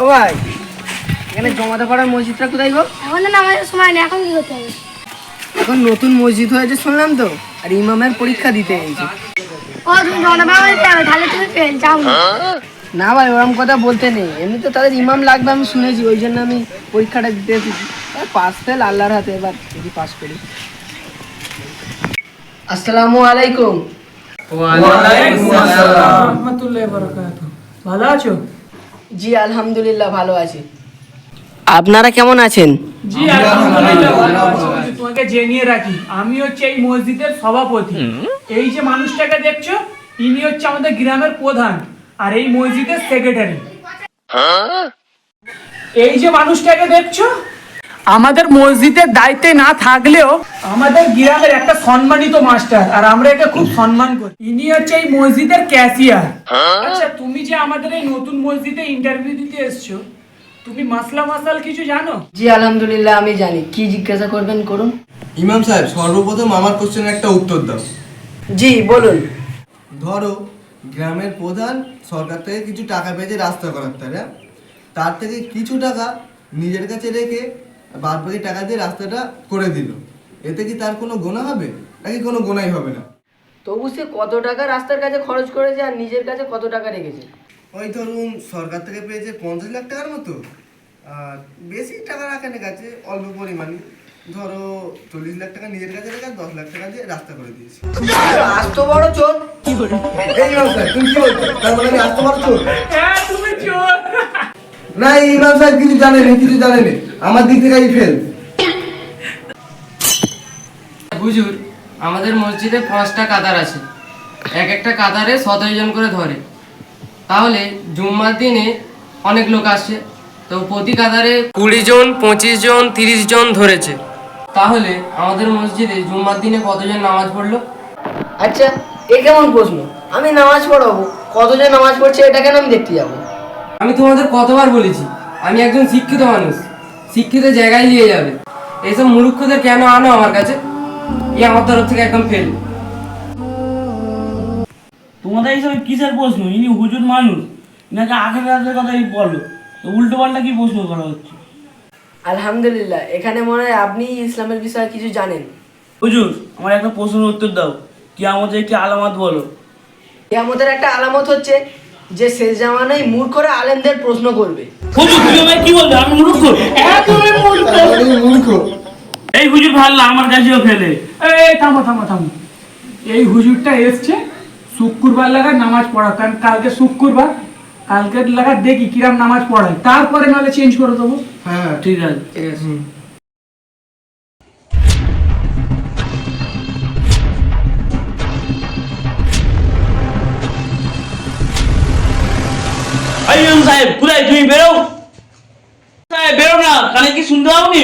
ও ভাই এখানে জমাতে পাড়ার মসজিদটা কোথায় গো? এখন তো নামাজের সময় নেই এখন কি করতে হবে? এখন নতুন মসজিদ হয়েছে শুনলাম তো আর ইমামের পরীক্ষা দিতে ও তুমি জমাতে হবে তাহলে তুমি ফেল যাও না। না ভাই ওরকম কথা বলতে নেই এমনি তো তাদের ইমাম লাগবে আমি শুনেছি ওই জন্য আমি পরীক্ষাটা দিতে এসেছি। পাস ফেল আল্লাহর হাতে এবার যদি পাস করি। আসসালামু আলাইকুম। ওয়া ভালো আছো? জি আলহামদুলিল্লাহ ভালো আছি। আপনারা কেমন আছেন? জি আলহামদুলিল্লাহ ভালো আছি। তোমাকে জেনে রাখি আমি হচ্ছে এই মসজিদের সভাপতি। এই যে মানুষটাকে দেখছ ইনি হচ্ছে আমাদের গ্রামের প্রধান আর এই মসজিদের সেক্রেটারি। এই যে মানুষটাকে দেখছ আমাদের মসজিদের দায়িত্বে না থাকলেও আমাদের গ্রামের একটা সম্মানিত মাস্টার আর আমরা একে খুব সম্মান করি। ইনি হচ্ছে এই মসজিদের ক্যাশিয়ার আচ্ছা তুমি যে আমাদের এই নতুন মসজিদে ইন্টারভিউ দিতে এসছো তুমি মাসলা মাসাল কিছু জানো? জি আলহামদুলিল্লাহ আমি জানি। কি জিজ্ঞাসা করবেন করুন। ইমাম সাহেব সর্বপ্রথম আমার কোশ্চেনের একটা উত্তর দাও। জি বলুন। ধরো গ্রামের প্রধান সরকার থেকে কিছু টাকা পেয়েছে রাস্তা করার তারা তার থেকে কিছু টাকা নিজের কাছে রেখে বাদ বাকি টাকা দিয়ে রাস্তাটা করে দিল। এতে কি তার কোনো গোনা হবে? নাকি কোনো গোনাই হবে না? তবু সে কত টাকা রাস্তার কাছে খরচ করেছে আর নিজের কাছে কত টাকা রেখেছে? ওই ধরুন সরকার থেকে পেয়েছে পঞ্চাশ লাখ টাকার মতো। আর বেশি টাকা রাখে না কাছে অল্প পরিমাণে ধরো চল্লিশ লাখ টাকা নিজের কাছে রেখে দশ লাখ টাকা দিয়ে রাস্তা করে দিয়েছে। আস্ত বড় চোর। এই ইমাম তুমি কি বলছো? তার মানে আসতে পারছ হ্যাঁ। চোর না ইমাম সাহেব কিছু জানেনি কিছু জানেনি আমার দিক থেকে ফেল। হুজুর আমাদের মসজিদে পাঁচটা কাতার আছে। এক একটা কাতারে সতেরো জন করে ধরে। তাহলে জুম্মার দিনে অনেক লোক আসছে তো প্রতি কাতারে কুড়ি জন পঁচিশ জন তিরিশ জন ধরেছে। তাহলে আমাদের মসজিদে জুম্মার দিনে কতজন নামাজ পড়ল? আচ্ছা এ কেমন প্রশ্ন? আমি নামাজ পড়াবো কতজন নামাজ পড়ছে এটা কেন আমি দেখতে যাব? আমি তোমাদের কতবার বলেছি আমি একজন শিক্ষিত মানুষ শিক্ষিত জায়গায় নিয়ে যাবে। এইসব মূর্খদের কেন আনো আমার কাছে? ই আমার তরফ থেকে একদম ফেল তোমাদের এইসব কিসের প্রশ্ন? ইনি হুজুর মানুষ। নাকি আখের রাতের কথাই বলো। তো উল্টো পাল্টা কি প্রশ্ন করা হচ্ছে? আলহামদুলিল্লাহ এখানে মনে হয় আপনি ইসলামের বিষয়ে কিছু জানেন। হুজুর আমার একটা প্রশ্নের উত্তর দাও। কি আমাদের একটি আলামত বলো। আমাদের একটা আলামত হচ্ছে যে শেষ জামানায় মূর্খরা আলেমদের প্রশ্ন করবে। হুজুর তুমি আমায় কি বলবে আমি মূর্খ? হ্যাঁ তুমি মূর্খ। মূর্খ। এই হুজুর ভাল্লা আমার কাছেও ফেলে এই থামো থামো থামো। এই হুজুরটা এসছে শুক্রবার লাগা নামাজ পড়া কারণ কালকে শুক্রবার কালকে লাগা দেখি কিরাম নামাজ পড়ায়। তারপরে নাহলে চেঞ্জ করে দেবো। হ্যাঁ ঠিক আছে। ঠিক আছে। এই ইমাম সাহেব কোথায় তুমি বেরো? সাহেব বেরো না? কানে কি শুনতে পাওনি?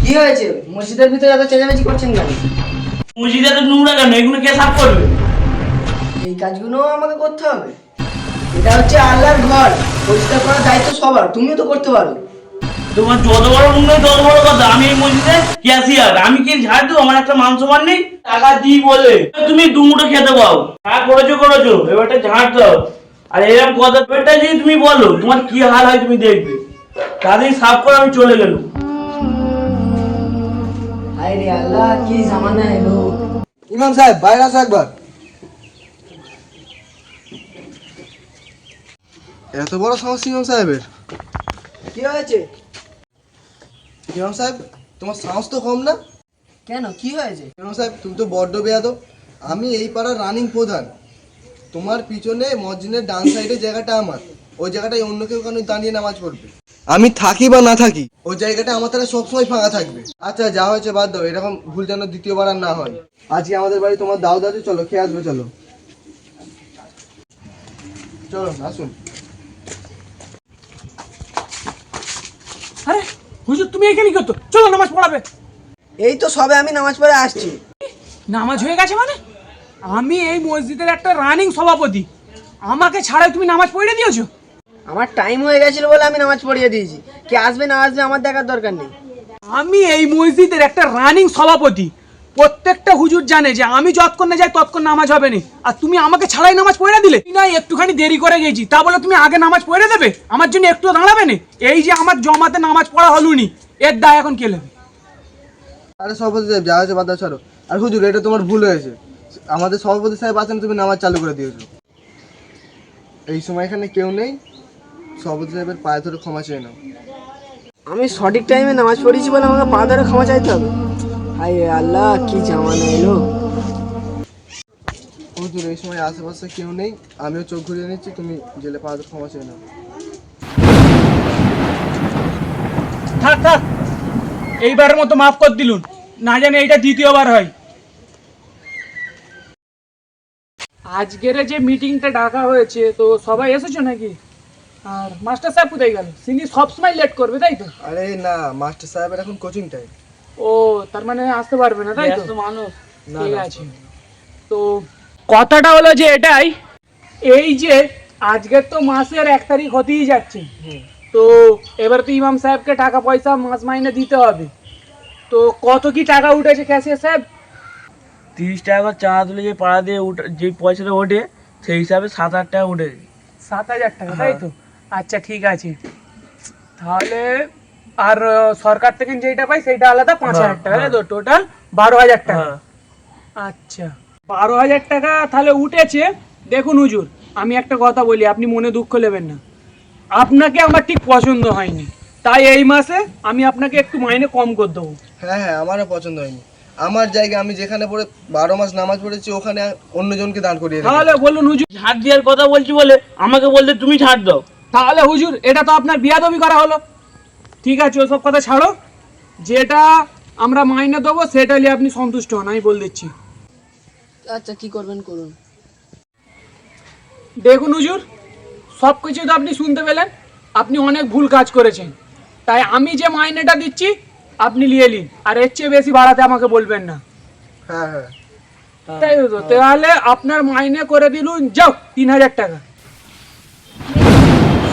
কি হয়েছে? মসজিদের ভিতরে এত চেঁচামেচি করছেন কেন? মসজিদে তো নোংরা কেন? এগুলো কে সাফ করবে? এই কাজগুলো আমাকে করতে হবে। এটা হচ্ছে আল্লাহর ঘর। পরিষ্কার করার দায়িত্ব সবার। তুমিও তো করতে পারো। তোমার যত বড় মুখ নেই তত বড় কথা। আমি এই মসজিদে ক্যাশিয়ার। আমি কি ঝাড় দেবো? আমার একটা মাংস মান সম্মান নেই? টাকা দিই বলে। তুমি দু দুমুটো খেতে পাও। হ্যাঁ করেছ করেছ। এবারটা ঝাড় দাও। আর এরকম কথা পেটটা যদি তুমি বলো তোমার কি হাল হয় তুমি দেখবে। তাদের সাফ করে আমি চলে গেলাম। আল্লাহ কি জামানা এলো ইমাম সাহেব বাইরে আসো একবার। এত বড় সমস্যা ইমাম সাহেবের। কি হয়েছে? ইমাম সাহেব তোমার সাহস তো কম না? কেন? কি হয়েছে? ইমাম সাহেব তুমি তো বড্ড বেয়াদো আমি এই পাড়ার রানিং প্রধান। তোমার পিছনে মসজিদের ডান সাইডে জায়গাটা আমার। ওই জায়গাটায় অন্য কেউ কেন দাঁড়িয়ে নামাজ পড়বে? আমি থাকি বা না থাকি ওই জায়গাটা আমার তারা সবসময় ফাঁকা থাকবে। আচ্ছা যা হয়েছে বাদ দাও এরকম ভুল যেন দ্বিতীয়বার আর না হয়। আজকে আমাদের বাড়ি তোমার দাও দাদু চলো খেয়ে আসবে চলো। চলো আসুন। আরে হুজুর তুমি এখানে কি করতো চলো নামাজ পড়াবে। এই তো সবে আমি নামাজ পড়ে আসছি। নামাজ হয়ে গেছে মানে? আমি এই মসজিদের একটা রানিং সভাপতি। আমাকে ছাড়াই তুমি নামাজ পড়িয়ে দিয়েছ? আমার টাইম হয়ে গেছিল বলে আমি নামাজ পড়িয়ে দিয়েছি। কে আসবে না আসবে আমার দেখার দরকার নেই। আমি এই মসজিদের একটা রানিং সভাপতি। প্রত্যেকটা হুজুর জানে যে আমি যতক্ষণ না যাই ততক্ষণ নামাজ হবে না আর তুমি আমাকে ছাড়াই নামাজ পড়ে দিলে? না একটুখানি দেরি করে গেছি। তা বলে তুমি আগে নামাজ পড়ে দেবে? আমার জন্য একটু দাঁড়াবে না? এই যে আমার জমাতে নামাজ পড়া হলুনি এর দায় এখন কে নেবে? আরে সভাপতি সাহেব যা হয়েছে বাদ ছাড়ো। আর হুজুর এটা তোমার ভুল হয়েছে। আমাদের সভাপতি সাহেব আছেন তুমি নামাজ চালু করে দিয়েছ। এই সময় এখানে কেউ নেই। সভাপতি সাহেবের পায়ে ধরে ক্ষমা চেয়ে নাও। আমি সঠিক টাইমে নামাজ পড়েছি বলে আমাকে পা ধরে ক্ষমা চাইতে হবে? হাই আল্লাহ কি জামানা এলো। হুজুর এই সময় আশেপাশে কেউ নেই আমিও চোখ ঘুরিয়ে নিচ্ছি তুমি জেলে পা ধরে ক্ষমা চেয়ে নাও। থাক থাক। এইবারের মতো মাফ করে দিলুন না জানি এইটা দ্বিতীয়বার হয়। আজকের যে মিটিংটা ডাকা হয়েছে তো সবাই এসেছ নাকি? আর মাস্টার সাহেব কোথায় গেল? তিনি সবসময় লেট করবে তাই তো? আরে না মাস্টার সাহেবের এখন কোচিং টাইম ও তার মানে আসতে পারবে না তাই তো? মানুষ। ঠিক আছে। তো কথাটা হলো যে এটাই এই যে আজকের তো মাসের এক তারিখ হতেই যাচ্ছে। তো এবার তো ইমাম সাহেবকে টাকা পয়সা মাস মাইনে দিতে হবে। তো কত কি টাকা উঠেছে ক্যাশিয়ার সাহেব? তিরিশ টাকা চাঁদা তুলে যে পাড়া দিয়ে উঠে যে পয়সাটা ওঠে সেই হিসাবে সাত আট টাকা উঠে সাত হাজার টাকা তাই তো? আচ্ছা ঠিক আছে। তাহলে আর সরকার থেকে যেটা পাই সেটা আলাদা পাঁচ হাজার টাকা। তাই তো টোটাল বারো হাজার টাকা। হ্যাঁ। আচ্ছা। বারো হাজার টাকা তাহলে উঠেছে। দেখুন হুজুর আমি একটা কথা বলি আপনি মনে দুঃখ নেবেন না। আপনাকে আমার ঠিক পছন্দ হয়নি। তাই এই মাসে আমি আপনাকে একটু মাইনে কম করে দেবো। হ্যাঁ হ্যাঁ আমারও পছন্দ হয়নি। আমার জায়গায় আমি যেখানে পড়ে বারো মাস নামাজ পড়েছি ওখানে অন্যজনকে দাঁড় করিয়ে তাহলে বলুন হুজুর। ঝাড় দেওয়ার কথা বলছি বলে আমাকে বলতে তুমি ছাড় দাও। তাহলে হুজুর এটা তো আপনার বিয়াদবি করা হলো। ঠিক আছে ওসব কথা ছাড়ো। যেটা আমরা মাইনে দেবো সেটা নিয়ে আপনি সন্তুষ্ট হন আমি বলে দিচ্ছি। আচ্ছা কি করবেন করুন। দেখুন হুজুর সব কিছু তো আপনি শুনতে পেলেন আপনি অনেক ভুল কাজ করেছেন। তাই আমি যে মাইনেটা দিচ্ছি আপনি নিয়ে নিন আর এর চেয়ে বেশি বাড়াতে আমাকে বলবেন না। হ্যাঁ হ্যাঁ। তাই তো তাহলে আপনার মাইনে করে দিলুন যাও তিন হাজার টাকা।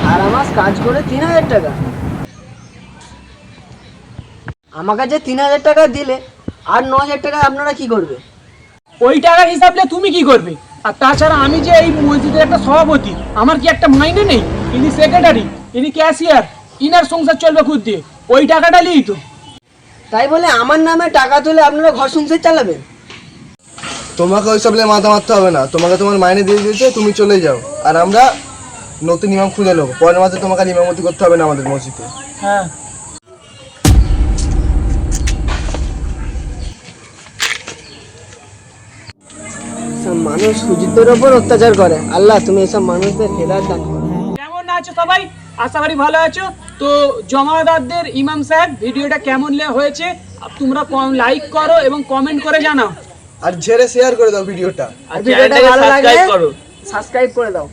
সারা মাস কাজ করে তিন হাজার টাকা। আমাকে যে তিন হাজার টাকা দিলে আর ন হাজার টাকা আপনারা কি করবে? ওই টাকার হিসাবলে তুমি কি করবে? আর তাছাড়া আমি যে এই মসজিদের একটা সভাপতি আমার কি একটা মাইনে নেই? ইনি সেক্রেটারি ইনি ক্যাশিয়ার ইনার সংসার চলবে খুদ দিয়ে। ওই টাকাটা নিই তো। তাই বলে আমার নামে টাকা তুলে আপনারা ঘর সংসার চালাবেন? তোমাকে ওইসব নিয়ে মাথা মারতে হবে না। তোমাকে তোমার মাইনে দিয়ে দিয়েছে তুমি চলে যাও। আর আমরা নতুন ইমাম খুঁজে নেব। পরের মাসে তোমাকে ইমামতি করতে হবে না আমাদের মসজিদে। হ্যাঁ। সব মানুষ সুজিতের ওপর অত্যাচার করে। আল্লাহ তুমি এসব মানুষদের হেদার দান করো। কেমন আছো সবাই? আশা করি ভালো আছো। তো জমাদারদের ইমাম সাহেব ভিডিওটা কেমন লে- হয়েছে? তোমরা লাইক করো এবং কমেন্ট করে জানাও। আর ঝেড়ে শেয়ার করে দাও ভিডিওটা। আর ভিডিওটা ভালো করো। সাবস্ক্রাইব করে দাও।